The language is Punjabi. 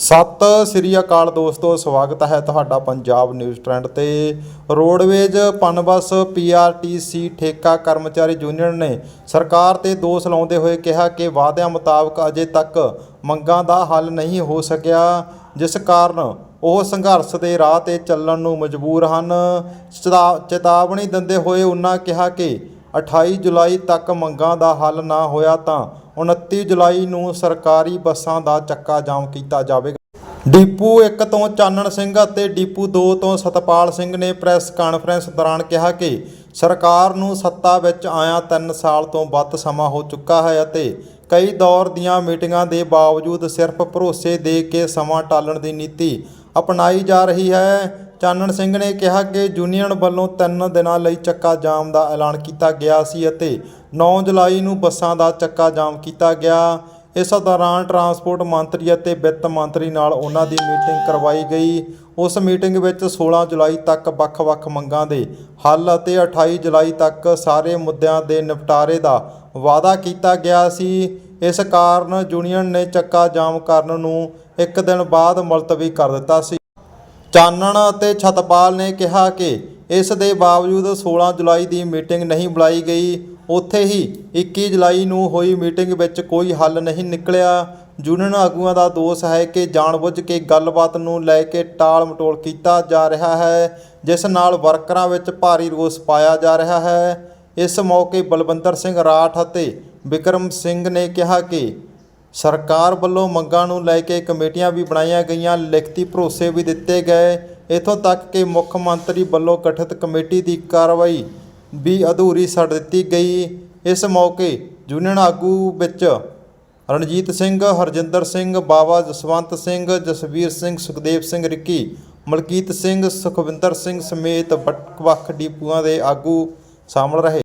ਸਤਿ ਸ੍ਰੀ ਅਕਾਲ ਦੋਸਤੋ, ਸਵਾਗਤ ਹੈ ਤੁਹਾਡਾ ਪੰਜਾਬ ਨਿਊਜ਼ ਟ੍ਰੈਂਡ ਤੇ। ਰੋਡਵੇਜ ਪਨਬਸ ਪੀਆਰਟੀਸੀ ਠੇਕਾ ਕਰਮਚਾਰੀ ਯੂਨੀਅਨ ਨੇ ਸਰਕਾਰ ਤੇ ਦੋਸ਼ ਲਾਉਂਦੇ ਹੋਏ ਕਿਹਾ ਕਿ ਵਾਅਦਿਆਂ ਮੁਤਾਬਕ ਅਜੇ ਤੱਕ ਮੰਗਾਂ ਦਾ ਹੱਲ ਨਹੀਂ ਹੋ ਸਕਿਆ, ਜਿਸ ਕਾਰਨ ਉਹ ਸੰਘਰਸ਼ ਦੇ ਰਾਹ ਤੇ ਚੱਲਣ ਨੂੰ ਮਜਬੂਰ ਹਨ। ਚੇਤਾ- ਚੇਤਾਵਨੀ ਦਿੰਦੇ ਹੋਏ ਉਹਨਾਂ ਕਿਹਾ ਕਿ 28 ਜੁਲਾਈ ਤੱਕ ਮੰਗਾਂ ਦਾ ਹੱਲ ਨਾ ਹੋਇਆ ਤਾਂ 29 ਜੁਲਾਈ ਨੂੰ ਸਰਕਾਰੀ ਬੱਸਾਂ ਦਾ ਚੱਕਾ ਜਾਮ ਕੀਤਾ ਜਾਵੇਗਾ। ਡੀਪੂ 1 ਤੋਂ ਚਾਨਣ ਸਿੰਘ ਅਤੇ ਡੀਪੂ 2 ਤੋਂ ਸਤਪਾਲ ਸਿੰਘ ਨੇ ਪ੍ਰੈਸ ਕਾਨਫਰੰਸ ਦੌਰਾਨ ਕਿਹਾ ਕਿ ਸਰਕਾਰ ਨੂੰ ਸੱਤਾ ਵਿੱਚ ਆਇਆ 3 ਸਾਲ ਤੋਂ ਵੱਧ ਸਮਾਂ ਹੋ ਚੁੱਕਾ ਹੈ ਅਤੇ ਕਈ ਦੌਰ ਦੀਆਂ ਮੀਟਿੰਗਾਂ ਦੇ ਬਾਵਜੂਦ ਸਿਰਫ ਭਰੋਸੇ ਦੇ ਕੇ ਸਮਾਂ ਟਾਲਣ ਦੀ ਨੀਤੀ ਅਪਣਾਈ ਜਾ ਰਹੀ ਹੈ। ਚਾਨਣ ਸਿੰਘ ਨੇ ਕਿਹਾ ਕਿ ਯੂਨੀਅਨ ਵੱਲੋਂ 3 ਦਿਨਾਂ ਲਈ ਚੱਕਾ ਜਾਮ ਦਾ ਐਲਾਨ ਕੀਤਾ ਗਿਆ ਸੀ ਅਤੇ 9 ਜੁਲਾਈ ਨੂੰ ਬੱਸਾਂ ਦਾ ਚੱਕਾ ਜਾਮ ਕੀਤਾ ਗਿਆ। ਇਸ ਦੌਰਾਨ ਟਰਾਂਸਪੋਰਟ ਮੰਤਰੀ ਅਤੇ ਵਿੱਤ ਮੰਤਰੀ ਨਾਲ ਉਹਨਾਂ ਦੀ ਮੀਟਿੰਗ ਕਰਵਾਈ ਗਈ। ਉਸ ਮੀਟਿੰਗ ਵਿੱਚ 16 ਜੁਲਾਈ ਤੱਕ ਵੱਖ-ਵੱਖ ਮੰਗਾਂ ਦੇ ਹੱਲ ਅਤੇ 28 ਜੁਲਾਈ ਤੱਕ ਸਾਰੇ ਮੁੱਦਿਆਂ ਦੇ ਨਿਪਟਾਰੇ ਦਾ ਵਾਅਦਾ ਕੀਤਾ ਗਿਆ ਸੀ। ਇਸ ਕਾਰਨ ਯੂਨੀਅਨ ਨੇ ਚੱਕਾ ਜਾਮ ਕਰਨ ਨੂੰ ਇੱਕ ਦਿਨ ਬਾਅਦ ਮੁਲਤਵੀ ਕਰ ਦਿੱਤਾ ਸੀ। ਚਾਨਣ ਅਤੇ ਛਤਪਾਲ ਨੇ ਕਿਹਾ ਕਿ ਇਸ ਦੇ ਬਾਵਜੂਦ 16 ਜੁਲਾਈ ਦੀ ਮੀਟਿੰਗ ਨਹੀਂ ਬੁਲਾਈ ਗਈ, ਉੱਥੇ ਹੀ 21 ਜੁਲਾਈ ਨੂੰ ਹੋਈ ਮੀਟਿੰਗ ਵਿੱਚ ਕੋਈ ਹੱਲ ਨਹੀਂ ਨਿਕਲਿਆ। ਯੂਨੀਅਨ ਆਗੂਆਂ ਦਾ ਦੋਸ਼ ਹੈ ਕਿ ਜਾਣਬੁੱਝ ਕੇ ਗੱਲਬਾਤ ਨੂੰ ਲੈ ਕੇ ਟਾਲ ਮਟੋਲ ਕੀਤਾ ਜਾ ਰਿਹਾ ਹੈ, ਜਿਸ ਨਾਲ ਵਰਕਰਾਂ ਵਿੱਚ ਭਾਰੀ ਰੋਸ ਪਾਇਆ ਜਾ ਰਿਹਾ ਹੈ। ਇਸ ਮੌਕੇ ਬਲਵੰਦਰ ਸਿੰਘ ਰਾਠ ਅਤੇ ਬਿਕਰਮ ਸਿੰਘ ਨੇ ਕਿਹਾ ਕਿ ਸਰਕਾਰ ਵੱਲੋਂ ਮੰਗਾਂ ਨੂੰ ਲੈ ਕੇ ਕਮੇਟੀਆਂ ਵੀ ਬਣਾਈਆਂ ਗਈਆਂ, ਲਿਖਤੀ ਭਰੋਸੇ ਵੀ ਦਿੱਤੇ ਗਏ। ਇਥੋਂ ਤੱਕ ਕਿ ਮੁੱਖ ਮੰਤਰੀ ਵੱਲੋਂ ਗਠਿਤ ਕਮੇਟੀ ਦੀ ਕਾਰਵਾਈ ਵੀ ਅਧੂਰੀ ਛੱਡ ਦਿੱਤੀ ਗਈ। ਇਸ ਮੌਕੇ ਯੂਨੀਅਨ ਆਗੂ ਵਿੱਚ ਰਣਜੀਤ ਸਿੰਘ, ਹਰਜਿੰਦਰ ਸਿੰਘ, ਬਾਵਾ ਜਸਵੰਤ ਸਿੰਘ, ਜਸਵੀਰ ਸਿੰਘ, ਸੁਖਦੇਵ ਸਿੰਘ ਰਿੱਕੀ, ਮਲਕੀਤ ਸਿੰਘ, ਸੁਖਵਿੰਦਰ ਸਿੰਘ ਸਮੇਤ ਵੱਖ-ਵੱਖ ਡੀਪੂਆਂ ਦੇ ਆਗੂ ਸ਼ਾਮਲ ਰਹੇ।